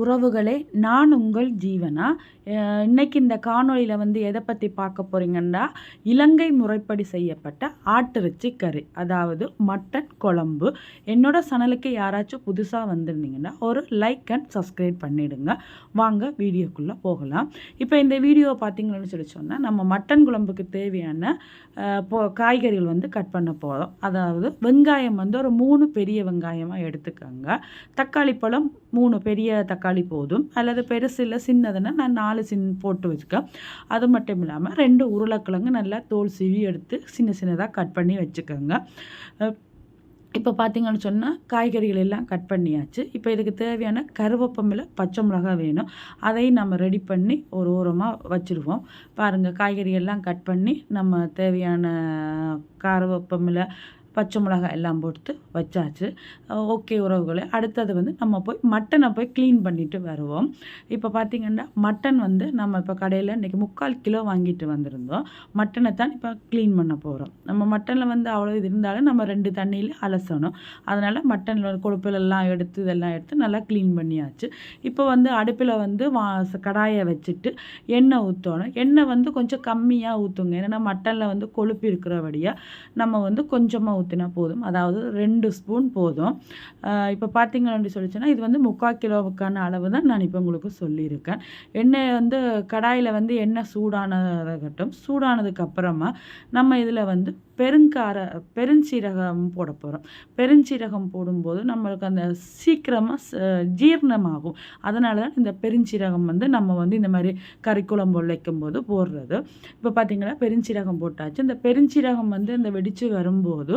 உறவுகளே நான் உங்கள் ஜீவனா? இன்னைக்கு இந்த காணொளியில் வந்து எதை பற்றி பார்க்க போகிறீங்கன்னா இலங்கை முறைப்படி செய்யப்பட்ட ஆட்டிறைச்சி கறி அதாவது மட்டன் குழம்பு. என்னோட சனலுக்கு யாராச்சும் புதுசாக வந்திருந்தீங்கன்னா ஒரு லைக் அண்ட் சப்ஸ்கிரைப் பண்ணிவிடுங்க வாங்க வீடியோக்குள்ளே போகலாம். இப்போ இந்த வீடியோ பார்த்தீங்கன்னு சொல்லி சொன்னால் நம்ம மட்டன் குழம்புக்கு தேவையான காய்கறிகள் வந்து கட் பண்ண போகிறோம் அதாவது வெங்காயம் வந்து ஒரு மூணு பெரிய வெங்காயமாக எடுத்துக்கோங்க. தக்காளி பழம் மூணு பெரிய தக்காளி போதும். அல்லது பெருசு இல்லை சின்னதுன்னா நான் நாலு சின் போட்டு வச்சுக்கேன் அது மட்டும் இல்லாமல் ரெண்டு உருளைக்கிழங்கு நல்லா தோல் சீவி எடுத்து சின்ன சின்னதாக கட் பண்ணி வச்சுக்கோங்க. இப்போ பார்த்தீங்கன்னு சொன்னால் காய்கறிகள் எல்லாம் கட் பண்ணியாச்சு. இப்போ இதுக்கு தேவையான கருவேப்பமில் பச்சை மிளகா வேணும். அதையும் நம்ம ரெடி பண்ணி ஒரு ஓரமாக வச்சுருவோம். பாருங்கள் காய்கறி எல்லாம் கட் பண்ணி நம்ம தேவையான கருவேப்பமில் பச்சை மிளகாய் எல்லாம் போட்டு வச்சாச்சு. ஓகே உறவுகளை. அடுத்தது வந்து நம்ம போய் மட்டனை போய் க்ளீன் பண்ணிவிட்டு வருவோம். இப்போ பார்த்திங்கன்னா மட்டன் வந்து நம்ம இப்போ கடையில் இன்றைக்கி முக்கால் கிலோ வாங்கிட்டு வந்திருந்தோம். மட்டனை தான் இப்போ க்ளீன் பண்ண போகிறோம் நம்ம மட்டனில் வந்து அவ்வளோ இது இருந்தாலும் நம்ம ரெண்டு தண்ணியில் அலசணும். அதனால் மட்டனில் கொழுப்பிலெல்லாம் எடுத்து இதெல்லாம் எடுத்து நல்லா க்ளீன் பண்ணியாச்சு. இப்போ வந்து அடுப்பில் வந்து வா கடாயை வச்சுட்டு எண்ணெய் ஊற்றணும் எண்ணெய் வந்து கொஞ்சம் கம்மியாக ஊற்றுங்க ஏன்னா மட்டனில் வந்து கொழுப்பு இருக்கிறபடியாக நம்ம வந்து கொஞ்சமாக ஊற்றினா போதும். அதாவது ரெண்டு ஸ்பூன் போதும். இப்போ பார்த்தீங்கன்னு சொல்லிச்சுன்னா இது வந்து முக்கால் கிலோவுக்கான அளவு தான் நான் இப்போ உங்களுக்கு சொல்லியிருக்கேன். எண்ணெய் வந்து கடாயில் வந்து எண்ணெய் சூடானதாகட்டும் சூடானதுக்கு அப்புறமா நம்ம இதில் வந்து பெருங்கார பெருஞ்சீரகம் போட போகிறோம் பெருஞ்சீரகம் போடும்போது நம்மளுக்கு அந்த சீக்கிரமாக ஜீரணமாகும். அதனால தான் இந்த பெருஞ்சீரகம் வந்து நம்ம வந்து இந்த மாதிரி கறி குழம்பு போது போடுறது. இப்போ பார்த்திங்கன்னா பெருஞ்சீரகம் போட்டாச்சு. இந்த பெருஞ்சீரகம் வந்து இந்த வெடித்து வரும்போது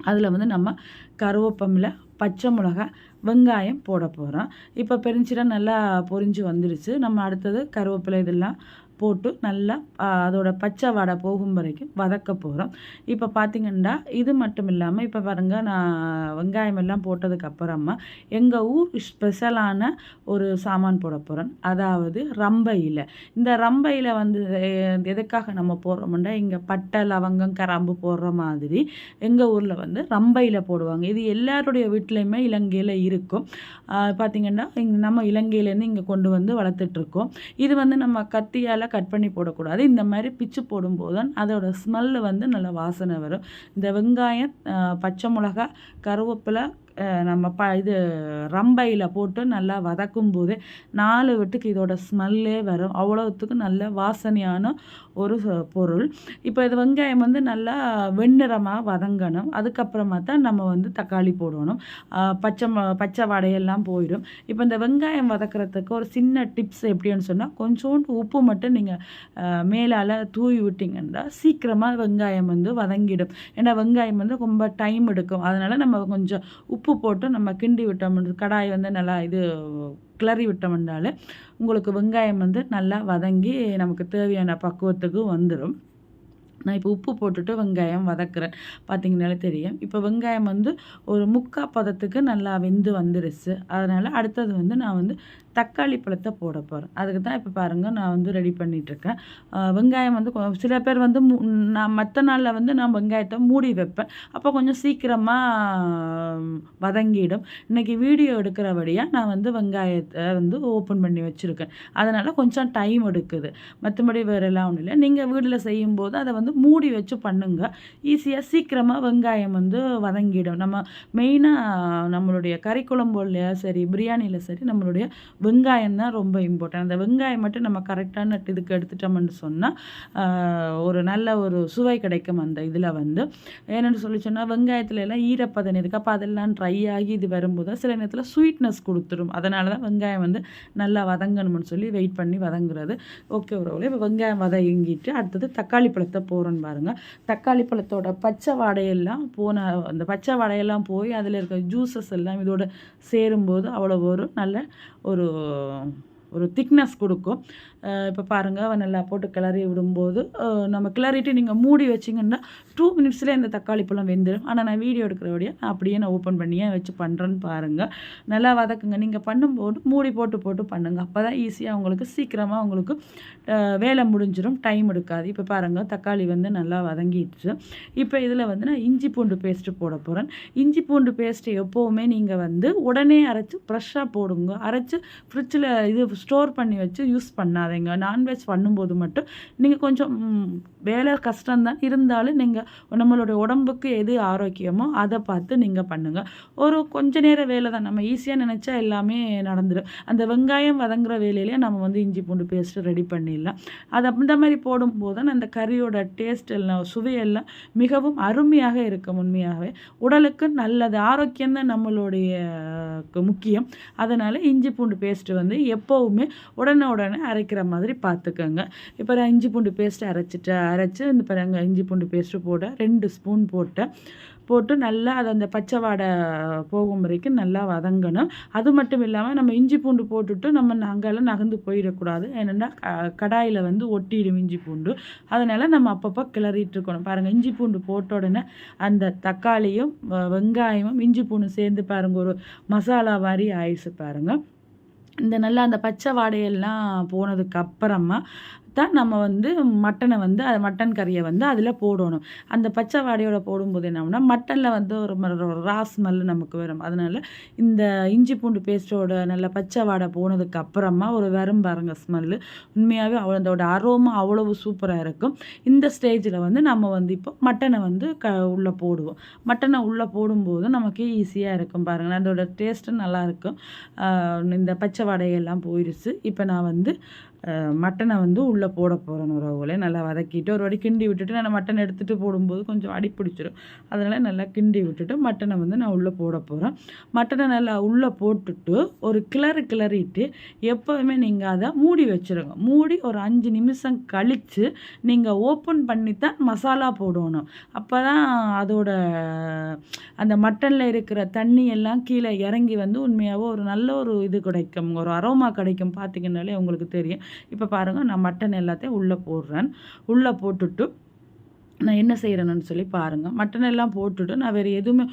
அதில் வந்து நம்ம கருவேப்பமில பச்சை மிளகா வெங்காயம் போட போகிறோம். இப்போ பெருஞ்சீரம் நல்லா பொரிஞ்சு வந்துடுச்சு நம்ம அடுத்தது கருவேப்பிலை இதெல்லாம் போட்டு நல்லா அதோட பச்சை வடை போகும் வரைக்கும் வதக்க போகிறோம் இப்போ பார்த்திங்கன்னா இது மட்டும் இல்லாமல் இப்போ பாருங்கள் நான் வெங்காயம் எல்லாம் போட்டதுக்கப்புறமா எங்கள் ஊர் ஸ்பெஷலான ஒரு சாமான் போட போகிறேன் அதாவது ரம்பையில் இந்த ரம்பையில் வந்து எதுக்காக நம்ம போடுறோம்னா இங்கே பட்டை லவங்கம் கராம்பு போடுற மாதிரி எங்கள் ஊரில் வந்து ரம்பையில் போடுவாங்க. இது எல்லாருடைய வீட்லேயுமே இலங்கையில் இருக்கும். பார்த்திங்கன்னா நம்ம இலங்கையிலேருந்து இங்கே கொண்டு வந்து வளர்த்துட்ருக்கோம் இது வந்து நம்ம கத்தியால் கட் பண்ணி போடக்கூடாது. இந்த மாதிரி பிச்சு போடும்போது தான் அதோட ஸ்மெல்லு வந்து நல்ல வாசனை வரும். இந்த வெங்காயம் பச்சை மிளகா கருவேப்பிலை நம்ம ப இது ரம்பையில் போட்டு நல்லா வதக்கும் போது நாலு வீட்டுக்கு இதோட ஸ்மெல்லே வரும். அவ்வளோத்துக்கு நல்ல வாசனையான ஒரு பொருள். இப்போ இது வெங்காயம் வந்து நல்லா வெண்ணிறமாக வதங்கணும். அதுக்கப்புறமா தான் நம்ம வந்து தக்காளி போடணும். பச்சை பச்சை வடையெல்லாம் போயிடும். இப்போ இந்த வெங்காயம் வதக்கிறதுக்கு ஒரு சின்ன டிப்ஸ் எப்படின்னு சொன்னால் கொஞ்சோண்டு உப்பு மட்டும் நீங்கள் மேலால் தூவி விட்டிங்கன்னா சீக்கிரமாக வெங்காயம் வந்து வதங்கிடும். ஏன்னா வெங்காயம் வந்து ரொம்ப டைம் எடுக்கும். அதனால் நம்ம கொஞ்சம் உப்பு உப்பு போட்டு நம்ம கிண்டி விட்டோம் கடாய் வந்து நல்லா இது கிளறி விட்டோம்னாலே உங்களுக்கு வெங்காயம் வந்து நல்லா வதங்கி நமக்கு தேவையான பக்குவத்துக்கு வந்துடும் நான் இப்போ உப்பு போட்டுட்டு வெங்காயம் வதக்குறேன். பார்த்தீங்கனாலே தெரியும். இப்போ வெங்காயம் வந்து ஒரு முக்கா பதத்துக்கு நல்லா வெந்து வந்துருச்சு. அதனால் அடுத்தது வந்து நான் வந்து தக்காளி பழத்தை போட போகிறேன் அதுக்கு தான் இப்போ பாருங்கள் நான் வந்து ரெடி பண்ணிகிட்ருக்கேன் வெங்காயம் வந்து சில பேர் வந்து நான் மற்ற நாளில் வந்து நான் வெங்காயத்தை மூடி வைப்பேன். அப்போ கொஞ்சம் சீக்கிரமாக வதங்கிடும். இன்றைக்கி வீடியோ எடுக்கிறபடியாக நான் வந்து வெங்காயத்தை வந்து ஓப்பன் பண்ணி வச்சுருக்கேன். அதனால் கொஞ்சம் டைம் எடுக்குது. மற்றபடி வேறு எல்லாம் ஒன்றும் இல்லை. நீங்கள் வீட்டில் செய்யும்போது அதை வந்து மூடி வச்சு பண்ணுங்கள் ஈஸியாக சீக்கிரமாக வெங்காயம் வந்து வதங்கிடும். நம்ம மெயினாக நம்மளுடைய கறி குழம்புலையா சரி பிரியாணியில் சரி நம்மளுடைய வெங்காயம் தான் ரொம்ப இம்பார்ட்டன்ட் அந்த வெங்காயம் மட்டும் நம்ம கரெக்டான இதுக்கு எடுத்துட்டோம்னு சொன்னால் ஒரு நல்ல ஒரு சுவை கிடைக்கும் அந்த இதில் வந்து. ஏன்னு சொல்லி சொன்னால் வெங்காயத்துல எல்லாம் ஈரப்பதன் இருக்குது அப்போ அதெல்லாம் ட்ரை ஆகி இது வரும்போது சில நேரத்தில் ஸ்வீட்னஸ் கொடுத்துரும். அதனால தான் வெங்காயம் வந்து நல்லா வதங்கணும்னு சொல்லி வெயிட் பண்ணி வதங்குறது. ஓகே உறவுல இப்போ வெங்காயம் வதங்கிட்டு அடுத்தது தக்காளி பழத்தை போகிறோன்னு பாருங்கள் தக்காளி பழத்தோட பச்சை வாடையெல்லாம் போன அந்த பச்சை வாடையெல்லாம் போய் அதில் இருக்க ஜூஸஸ் எல்லாம் இதோட சேரும்போது அவ்வளோ ஒரு நல்ல ஒரு う。ஒரு திக்னஸ் கொடுக்கும். இப்போ பாருங்கள் நல்லா போட்டு கிளறி விடும்போது நம்ம கிளறிட்டு நீங்கள் மூடி வச்சிங்கன்னா டூ மினிட்ஸ்லேயே இந்த தக்காளி பழம் வெந்துடும் ஆனால் நான் வீடியோ எடுக்கிறபடியே நான் அப்படியே நான் ஓப்பன் பண்ணியே வச்சு பண்ணுறேன்னு பாருங்கள் நல்லா வதக்குங்க. நீங்கள் பண்ணும்போது மூடி போட்டு போட்டு பண்ணுங்கள் அப்போ தான் ஈஸியாக உங்களுக்கு சீக்கிரமாக உங்களுக்கு வேலை முடிஞ்சிடும் டைம் எடுக்காது. இப்போ பாருங்கள் தக்காளி வந்து நல்லா வதங்கிடுச்சு. இப்போ இதில் வந்து நான் இஞ்சி பூண்டு பேஸ்ட்டு போட போகிறேன் இஞ்சி பூண்டு பேஸ்ட்டு எப்போவுமே நீங்கள் வந்து உடனே அரைச்சி ஃப்ரெஷ்ஷாக போடுங்க. அரைச்சி ஃப்ரிட்ஜில் இது ஸ்டோர் பண்ணி வச்சு யூஸ் பண்ணாதீங்க. நான்வெஜ் பண்ணும்போது மட்டும் நீங்கள் கொஞ்சம் வேலை கஷ்டம்தான் இருந்தாலும் நீங்கள் நம்மளுடைய உடம்புக்கு எது ஆரோக்கியமோ அதை பார்த்து நீங்கள் பண்ணுங்கள் ஒரு கொஞ்ச நேர வேலை தான். நம்ம ஈஸியாக நினச்சா எல்லாமே நடந்துடும் அந்த வெங்காயம் வதங்குற வேலையிலே நம்ம வந்து இஞ்சி பூண்டு பேஸ்ட்டு ரெடி பண்ணிடலாம். அது அந்த மாதிரி போடும்போது தான் அந்த கறியோட டேஸ்ட் எல்லாம் சுவையெல்லாம் மிகவும் அருமையாக இருக்கும் உண்மையாகவே. உடலுக்கு நல்லது. ஆரோக்கியம் தான் நம்மளுடைய முக்கியம். அதனால் இஞ்சி பூண்டு பேஸ்ட்டு வந்து எப்போவும் உடனே உடனே அரைக்கிற மாதிரி பார்த்துக்கோங்க. இப்போ நான் இஞ்சி பூண்டு பேஸ்ட்டு அரைச்சிட்டு அரைச்சி இந்த பாருங்க இஞ்சி பூண்டு பேஸ்ட்டு போட ரெண்டு ஸ்பூன் போட்டேன். போட்டு நல்லா அது அந்த பச்சை வாடை போகும் வரைக்கும் நல்லா வதங்கணும். அது மட்டும் இல்லாமல் நம்ம இஞ்சி பூண்டு போட்டுட்டு நம்ம அங்கெல்லாம் நகர்ந்து போயிடக்கூடாது. ஏன்னா கடாயில் வந்து ஒட்டிடும் இஞ்சி பூண்டு. அதனால் நம்ம அப்பப்போ கிளறிட்டு இருக்கணும். பாருங்கள் இஞ்சி பூண்டு போட்ட உடனே அந்த தக்காளியும் வெங்காயமும் இஞ்சி பூண்டு சேர்ந்து பாருங்கள் ஒரு மசாலா மாதிரி ஆயிடுச்சு பாருங்கள் இந்த நல்லா அந்த பச்சை வாடையெல்லாம் போனதுக்கு அப்புறமா தான் நம்ம வந்து மட்டனை வந்து அது மட்டன் கறியை வந்து அதில் போடணும். அந்த பச்சை வாடையோட போடும்போது என்னன்னா மட்டனில் வந்து ஒரு ரா ஸ்மெல் நமக்கு வரும். அதனால் இந்த இஞ்சி பூண்டு பேஸ்ட்டோட நல்ல பச்சை வாடை போனதுக்கு அப்புறமா ஒரு வெறும் பாருங்க ஸ்மெல்லு உண்மையாகவே அவ்வளோ அதோட அரோமா அவ்வளவு சூப்பராக இருக்கும். இந்த ஸ்டேஜில் வந்து நம்ம வந்து இப்போ மட்டனை வந்து க உள்ளே போடுவோம். மட்டனை உள்ளே போடும்போது நமக்கு ஈஸியாக இருக்கும் பாருங்கள் அதோட டேஸ்ட்டும் நல்லாயிருக்கும் இந்த பச்சை வாடையெல்லாம் போயிடுச்சு இப்போ நான் வந்து மட்டனை வந்து உள்ளே போட போகிறேன் உறவுகளே நல்லா வதக்கிட்டு ஒரு வாட்டி கிண்டி விட்டுட்டு நான் மட்டன் எடுத்துகிட்டு போடும்போது கொஞ்சம் அடி பிடிச்சிரும். அதனால் நல்லா கிண்டி விட்டுட்டு மட்டனை வந்து நான் உள்ளே போட போகிறேன் மட்டனை நல்லா உள்ளே போட்டுட்டு ஒரு கிளறு கிளறிட்டு எப்போதுமே நீங்கள் அதை மூடி வச்சுருங்க. மூடி ஒரு அஞ்சு நிமிஷம் கழித்து நீங்கள் ஓப்பன் பண்ணி தான் மசாலா போடணும். அப்போ தான் அதோட அந்த மட்டனில் இருக்கிற தண்ணி எல்லாம் கீழே இறங்கி வந்து உண்மையாகவே ஒரு நல்ல ஒரு இது கிடைக்கும். ஒரு அரோமா கிடைக்கும். பார்த்தீங்கன்னாலே உங்களுக்கு தெரியும். இப்போ பாருங்கள் நான் மட்டன் எல்லாத்தையும் உள்ளே போடுறேன். உள்ளே போட்டுட்டு நான் என்ன செய்கிறேன்னு சொல்லி பாருங்கள் மட்டன் எல்லாம் போட்டுட்டு நான் வேறு எதுவுமே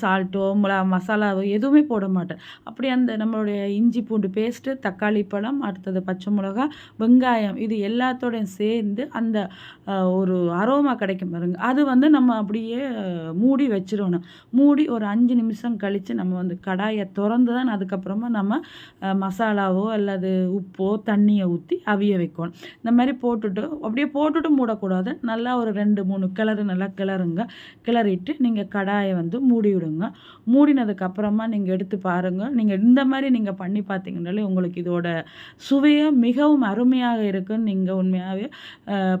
சால்ட்டோ மிளகா மசாலாவோ எதுவுமே போட மாட்டேன். அப்படி அந்த நம்மளுடைய இஞ்சி பூண்டு பேஸ்ட்டு தக்காளி பழம் அடுத்தது பச்சை மிளகா வெங்காயம் இது எல்லாத்தோடையும் சேர்ந்து அந்த ஒரு அரோமா கிடைக்கும் பாருங்க. அது வந்து நம்ம அப்படியே மூடி வச்சிடணும். மூடி ஒரு அஞ்சு நிமிஷம் கழித்து நம்ம வந்து கடாயை திறந்து தான் அதுக்கப்புறமா நம்ம மசாலாவோ அல்லது உப்போ தண்ணியை ஊற்றி அவிய வைக்கணும். இந்த மாதிரி போட்டுட்டு அப்படியே போட்டுட்டு மூடக்கூடாது. நல்லா ஒரு ரெண்டு மூணு கிளறு நல்லா கிளறுங்க. கிளறிட்டு நீங்கள் கடாயை வந்து மூடி விடுங்க மூடினதுக்கப்புறமா நீங்கள் எடுத்து பாருங்கள் நீங்கள் இந்த மாதிரி நீங்கள் பண்ணி பார்த்தீங்கன்னாலே உங்களுக்கு இதோட சுவையை மிகவும் அருமையாக இருக்குன்னு நீங்கள் உண்மையாகவே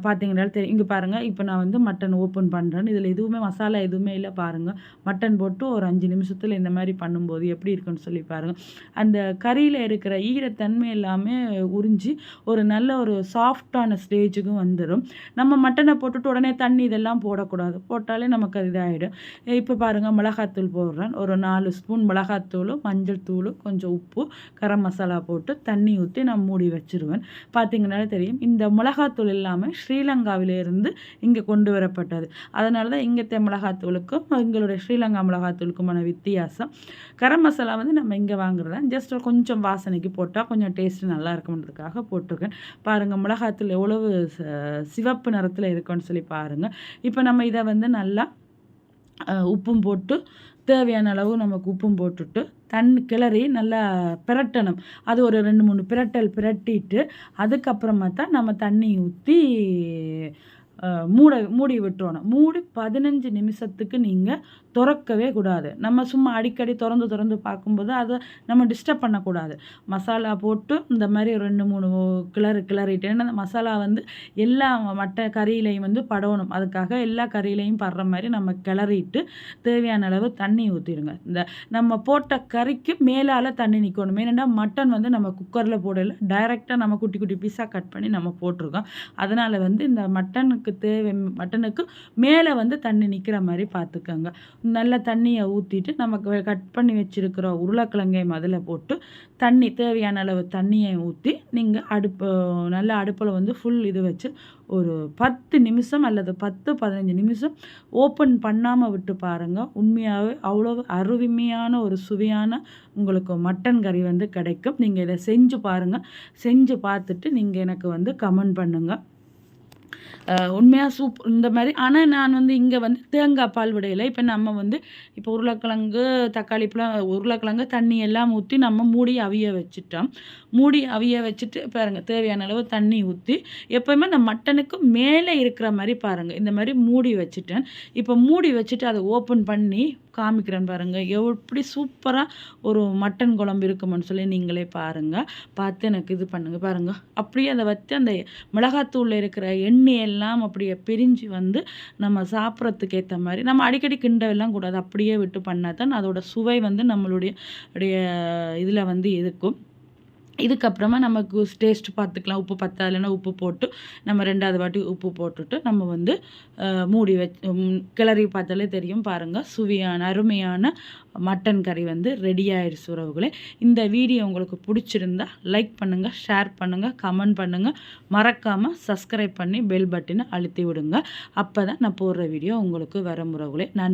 பார்த்தீங்கன்னாலே தெரியும். இங்கே பாருங்கள் இப்போ நான் வந்து மட்டன் ஓப்பன் பண்ணுறேன் இதில் எதுவுமே மசாலா எதுவுமே இல்லை பாருங்கள் மட்டன் போட்டு ஒரு அஞ்சு நிமிஷத்தில் இந்த மாதிரி பண்ணும்போது எப்படி இருக்குன்னு சொல்லி பாருங்கள் அந்த கறியில் இருக்கிற ஈரத்தன்மை எல்லாமே உறிஞ்சி ஒரு நல்ல ஒரு சாஃப்டான ஸ்டேஜுக்கும் வந்துடும் நம்ம மட்டனை போட்டுட்டு உடனே தண்ணி இதெல்லாம் போடக்கூடாது. போட்டாலே நமக்கு அது இதாகிடும் இப்போ பாருங்கள் மிளகாத்தூள் போடுறேன். ஒரு நாலு ஸ்பூன் மிளகாத்தூள் மஞ்சள் தூள் கொஞ்சம் உப்பு கரம் மசாலா போட்டு தண்ணி ஊற்றி நான் மூடி வச்சிருவேன். பார்த்தீங்கன்னாலே தெரியும். இந்த மிளகாத்தூள் இல்லாமல் ஸ்ரீலங்காவிலேருந்து இங்கே கொண்டு வரப்பட்டது. அதனால தான் இங்கே மிளகாத்தூளுக்கும் எங்களுடைய ஸ்ரீலங்கா மிளகாத்தூளுக்குமான வித்தியாசம். கரம் மசாலா வந்து நம்ம இங்கே வாங்குறது? ஜஸ்ட் கொஞ்சம் வாசனைக்கு போட்டால் கொஞ்சம் டேஸ்ட் நல்லா இருக்கும்ன்றதுக்காக போட்டிருக்கேன். பாருங்கள் மிளகாத்தூள் எவ்வளவு ச- சிவப்பு நிறத்தில் இருக்குன்னு சொல்லி பாருங்கள் இப்போ நம்ம இதை வந்து நல்லா உப்பும் போட்டு தேவையான அளவு நமக்கு உப்பும் போட்டுட்டு தண்ணி கிளறி நல்லா பிரட்டணும். அது ஒரு ரெண்டு மூணு பிரட்டல் பிரட்டிட்டு அதுக்கப்புறமா தான் நம்ம தண்ணி ஊற்றி மூட மூடி விட்டுறணும். மூடி பதினஞ்சு நிமிஷத்துக்கு நீங்கள் திறக்கவே கூடாது. நம்ம சும்மா அடிக்கடி திறந்து திறந்து பார்க்கும்போது அதை நம்ம டிஸ்டர்ப் பண்ணக்கூடாது. மசாலா போட்டு இந்த மாதிரி ரெண்டு மூணு கிளறு கிளறிட்டேன்னு ஏன்னா அந்த மசாலா வந்து எல்லா மட்ட கறியிலையும் வந்து படணும் அதுக்காக எல்லா கறியிலையும் படுற மாதிரி நம்ம கிளறிட்டு தேவையான அளவு தண்ணி ஊற்றிடுங்க இந்த நம்ம போட்ட கறிக்கு மேலால் தண்ணி நிற்கணும் ஏன்னா மட்டன் வந்து நம்ம குக்கரில் போடல. டைரெக்டாக நம்ம குட்டி குட்டி பீஸாக கட் பண்ணி நம்ம போட்டிருக்கோம். அதனால் வந்து இந்த மட்டனுக்கு தேவை மட்டனுக்கு மேலே வந்து தண்ணி நிற்கிற மாதிரி பார்த்துக்கோங்க நல்ல தண்ணியை ஊற்றிட்டு நமக்கு கட் பண்ணி வச்சுருக்கிற உருளைக்கிழங்கையும் அதில் போட்டு தண்ணி தேவையான அளவு தண்ணியை ஊற்றி நீங்கள் அடுப்பு நல்ல அடுப்பில் வந்து ஃபுல் இது வச்சு ஒரு பத்து நிமிஷம் அல்லது பத்து பதினஞ்சு நிமிஷம் ஓப்பன் பண்ணாமல் விட்டு பாருங்கள் உண்மையாகவே அவ்வளோ அருமையான ஒரு சுவையான உங்களுக்கு மட்டன் கறி வந்து கிடைக்கும். நீங்கள் இதை செஞ்சு பாருங்கள் செஞ்சு பார்த்துட்டு நீங்கள் எனக்கு வந்து கமெண்ட் பண்ணுங்கள் உண்மையாக சூப் இந்த மாதிரி. ஆனால் நான் வந்து இங்கே வந்து தேங்காய் பால் விடையில் இப்போ நம்ம வந்து இப்போ உருளைக்கிழங்கு தக்காளி பழம் உருளைக்கிழங்கு தண்ணி எல்லாம் ஊற்றி நம்ம மூடி அவிய வச்சுட்டோம். மூடி அவிய வச்சுட்டு பாருங்கள் தேவையான அளவு தண்ணி ஊற்றி எப்போயுமே அந்த மட்டனுக்கு மேலே இருக்கிற மாதிரி பாருங்கள் இந்த மாதிரி மூடி வச்சுட்டேன். இப்போ மூடி வச்சுட்டு அதை ஓப்பன் பண்ணி காமிக்கிறேன் பாருங்கள் எப்படி சூப்பராக ஒரு மட்டன் குழம்பு இருக்குமென்னு சொல்லி நீங்களே பாருங்கள் பார்த்து எனக்கு இது பண்ணுங்கள் பாருங்கள் அப்படியே அதை வச்சு அந்த மிளகாத்தூளில் இருக்கிற எண்ணெய் எல்லாம் அப்படியே பிரிஞ்சு வந்து நம்ம சாப்பிட்றதுக்கு ஏற்ற மாதிரி நம்ம அடிக்கடி கிண்டவெல்லாம் கூடாது. அப்படியே விட்டு பண்ணால் தான் அதோட சுவை வந்து நம்மளுடைய இதில் வந்து இருக்கும். இதுக்கப்புறமா நமக்கு டேஸ்ட் பார்த்துக்கலாம். உப்பு பத்தாதுலன்னா உப்பு போட்டு நம்ம ரெண்டாவது வாட்டி உப்பு போட்டுட்டு நம்ம வந்து மூடி வச் கிளறி பார்த்தாலே தெரியும் பாருங்கள் சுவையான அருமையான மட்டன் கறி வந்து ரெடி ஆயிடுச்சு உறவுகளே. இந்த வீடியோ உங்களுக்கு பிடிச்சிருந்தா லைக் பண்ணுங்கள் ஷேர் பண்ணுங்கள் கமெண்ட் பண்ணுங்கள் மறக்காமல் சப்ஸ்கிரைப் பண்ணி பெல் பட்டினை அழுத்தி விடுங்க. அப்போ தான் நான் போடுற வீடியோ உங்களுக்கு வர உறவுகளே. நான்